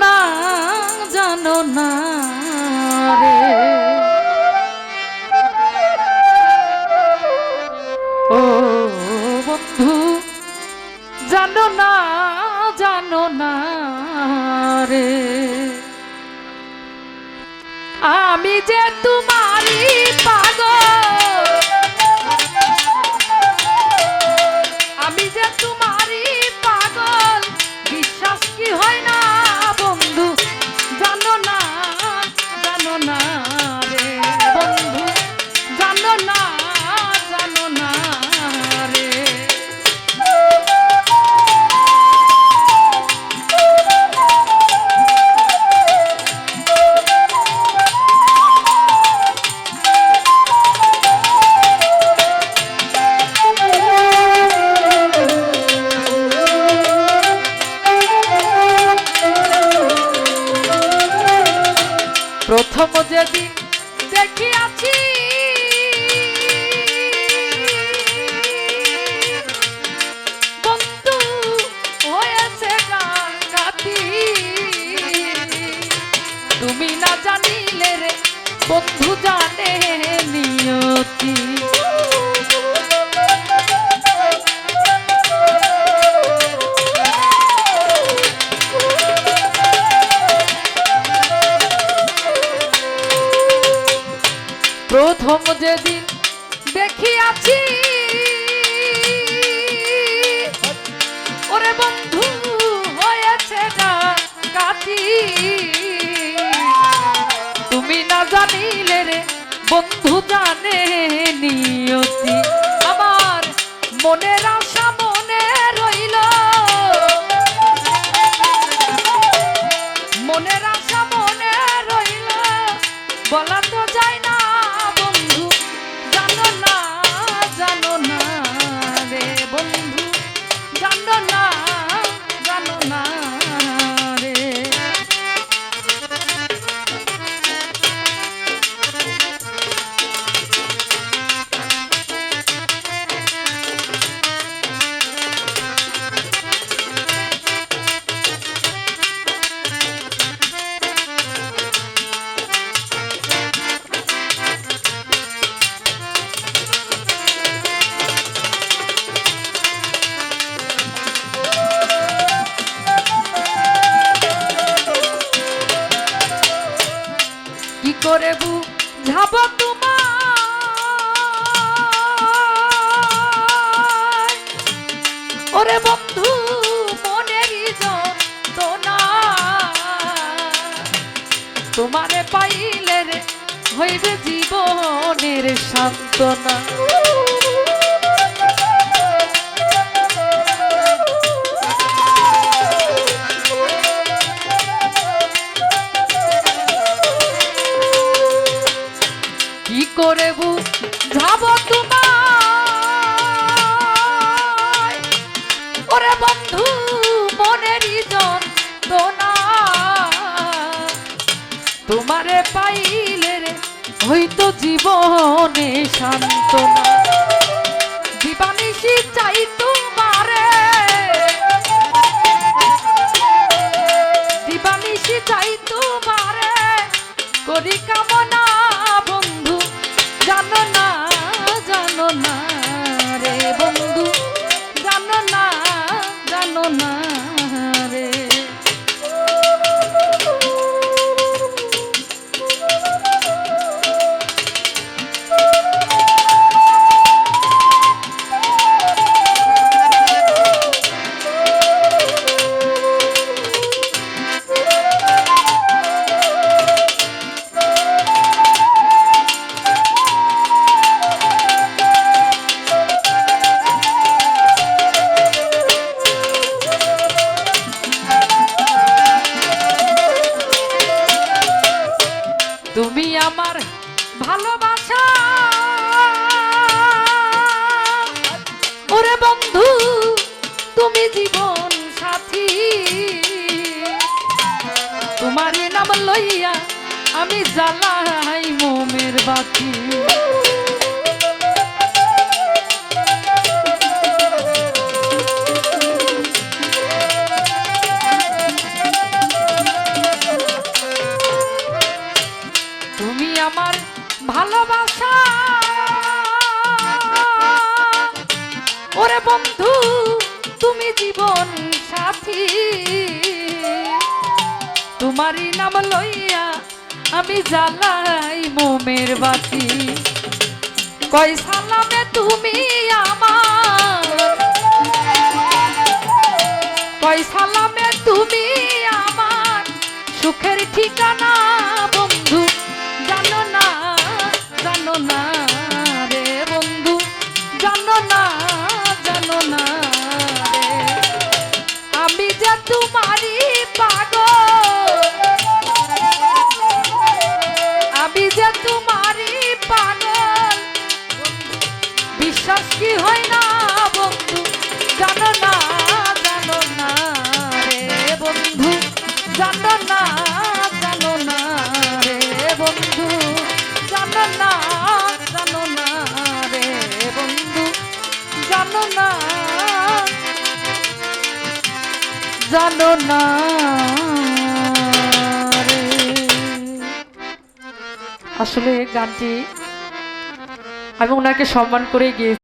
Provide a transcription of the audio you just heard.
না জানো না জানো না জানো না আমি যে তোমারই পাগল আমি যে তোমারই প্রথম যেদিন দেখিয়াছি বন্ধু তুমি না জানিলে রে বন্ধু জানে নিয়তি। যেদিন দেখিয়াছি, ওরে বন্ধু হয়েছে কাটি তুমি না জানিলে রে, বন্ধু জানে নিয়তি। আমার মনের আশা মনে রইল। মনের আশা মনে রইল। বলা তো যায় না করে বুঝাব তোমার ওরে বন্ধু মনেরই যন্ত্রণা। তোমারে পাইলে রে হইবে জীবনের সান্ত্বনা। কি করে বুঝাব তোমার ওরে বন্ধু মনেরই যন্ত্রণা তোমারে পাইলে রে হইতো জীবনে সান্ত্বনা। দিবানিশি চাই তোমারে। দিবানিশি চাই তোমারে। করি কামনা তুমি আমার ভালোবাসা। ওরে বন্ধু, তুমি জীবন সাথী। তোমারই নাম লইয়া আমি জ্বালাই মোমের বাতি। ওরে বন্ধু, তুমি জীবন সাথী। তোমারই নাম লইয়া আমি জ্বালাই মোমের বাতি। কয় সালামে তুমি আমার। কয় সালামে তুমি আমার। সুখের ঠিকানা কি হয় না বন্ধু? বন্ধু? না রে বন্ধু? রে বন্ধু? না, জানো না আসলে গানটি আমি ওনাকে সম্মান করে গিয়েছি।